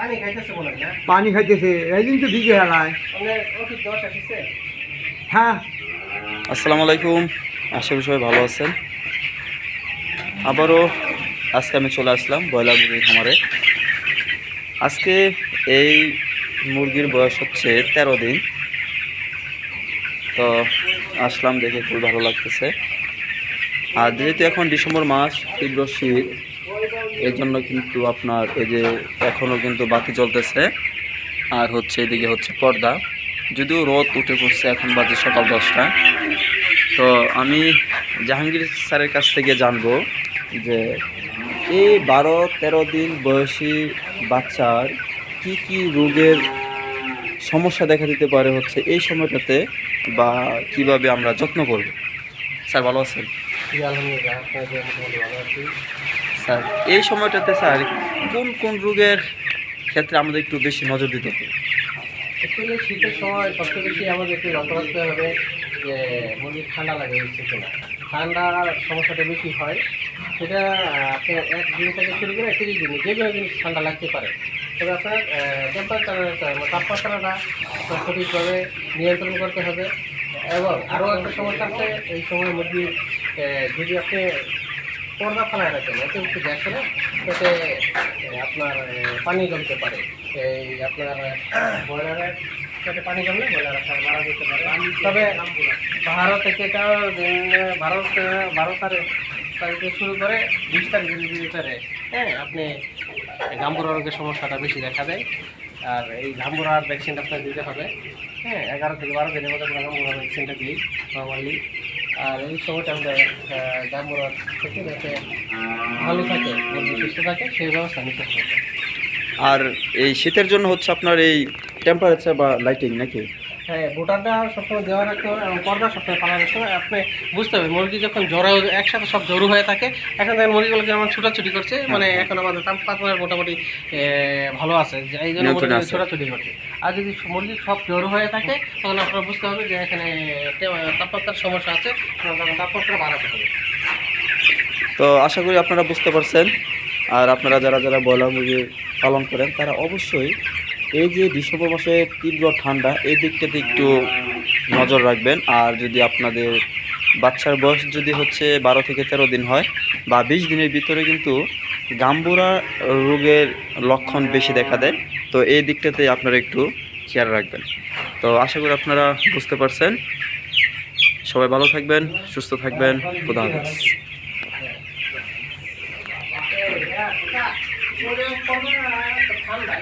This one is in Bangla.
পানি খাইতেছে না? পানি খাইতেছে এই দিন তো ভিজে হেলায়। হ্যাঁ। আসসালামু আলাইকুম আশা করি সবাই ভালো আছেন। আবারও আজকে আমি চলে আসলাম ব্রয়লার মুরগির খামারে। আজকে এই মুরগির বয়স হচ্ছে তেরো দিন। তো আসলাম দেখে খুব ভালো লাগতেছে। আর যেহেতু এখন ডিসেম্বর মাস তীব্র শীত এই জন্য কিন্তু আপনার এই যে এখনও কিন্তু বাতি চলতেছে আর হচ্ছে এদিকে হচ্ছে পর্দা। যদিও রোদ উঠে পড়ছে এখন বাজে সকাল দশটা। তো আমি জাহাঙ্গীর স্যারের কাছ থেকে জানব যে এই বারো, তেরো দিন বয়সী বাচ্চার কি কি রোগের সমস্যা দেখা দিতে পারে হচ্ছে এই সময়টাতে বা কীভাবে আমরা যত্ন করব? স্যার, ভালো আছেন? স্যার, এই সময়টাতে স্যার, কোন কোন রোগের ক্ষেত্রে আমাদের একটু বেশি নজর দিতে হবে? অ্যাকচুয়ালি শীতের সময় সবচেয়ে বেশি আমাদেরকে লক্ষ্য রাখতে হবে যে, মুরগির ঠান্ডা লাগে হচ্ছে কিনা ঠান্ডার সমস্যাটা বেশি হয়। সেটা আপনার এক দিন থেকে শুরু করে তিরিশ দিন যে কোনো জিনিস ঠান্ডা লাগতে পারে। তবে আপনার টেম্পারেচারটা তাপমাত্রাটা সঠিকভাবে নিয়ন্ত্রণ করতে হবে। এবং আরও একটা সমস্যা আছে, এই সময় মুরগির যদি আপনি পর্দা ফেলায় রাখেন এতে একটু হলে তাতে আপনার পানি জমতে পারে। এই আপনার ব্রয়লারের পানি জমলে ব্রয়লার আপনার মারা যেতে পারে। তবে ভারত থেকে এটা ভারত আহ, বারো তারিখ তারিখে শুরু করে বিশ তারিখের ভিতরে হ্যাঁ আপনি গাম্বুরা রোগের সমস্যাটা বেশি দেখা দেয়। আর এই গাম্বুরার ভ্যাকসিনটা আপনার দিতে হবে। হ্যাঁ এগারো থেকে বারো দিনের মধ্যে আমরা গাম্বুরা ভ্যাকসিনটা দিই নর্মালি আর এই সময়টা আমরা গাম্বুরা থেকে যাতে ভালো থাকে সুস্থ থাকে, সেই ব্যবস্থা নিতে হবে। আর এই শীতের জন্য হচ্ছে আপনার এই টেম্পারেচার বা লাইটিং নাকি? হ্যাঁ বোটারটা সবসময় দেওয়া রাখতে হবে এবং পর্দা সবসময় পালা রাখতে হবে। আপনি বুঝতে হবে মুরগি যখন জড়ো একসাথে সব জড়ো হয়ে থাকে এখন দেখেন মুরগিগুলো যেমন ছুটাছুটি করছে মানে এখন আমাদের তাপমাত্রা মোটামুটি ভালো আছে। যে এই জন্য ছোটাছুটি করছে। আর যদি মুরগি সব জড়ো হয়ে থাকে তখন আপনারা বুঝতে হবে যে এখানে তাপমাত্রার সমস্যা আছে তাপমাত্রা বাড়াতে হবে। তো আশা করি আপনারা বুঝতে পারছেন। আর আপনারা যারা যারা ব্রয়লার মুরগি পালন করেন তারা অবশ্যই এই যে ডিসেম্বর মাসে তীব্র ঠান্ডা, এই দিকটাতে একটু নজর রাখবেন। আর যদি আপনাদের বাচ্চার বয়স যদি হচ্ছে বারো থেকে তেরো দিন হয় বা বিশ দিনের ভিতরে কিন্তু গাম্বুরা রোগের লক্ষণ বেশি দেখা দেয়। তো এই দিকটাতে আপনারা একটু খেয়াল রাখবেন। তো আশা করি আপনারা বুঝতে পারছেন। সবাই ভালো থাকবেন, সুস্থ থাকবেন। খোদা হাফেজ। ঠান্ডা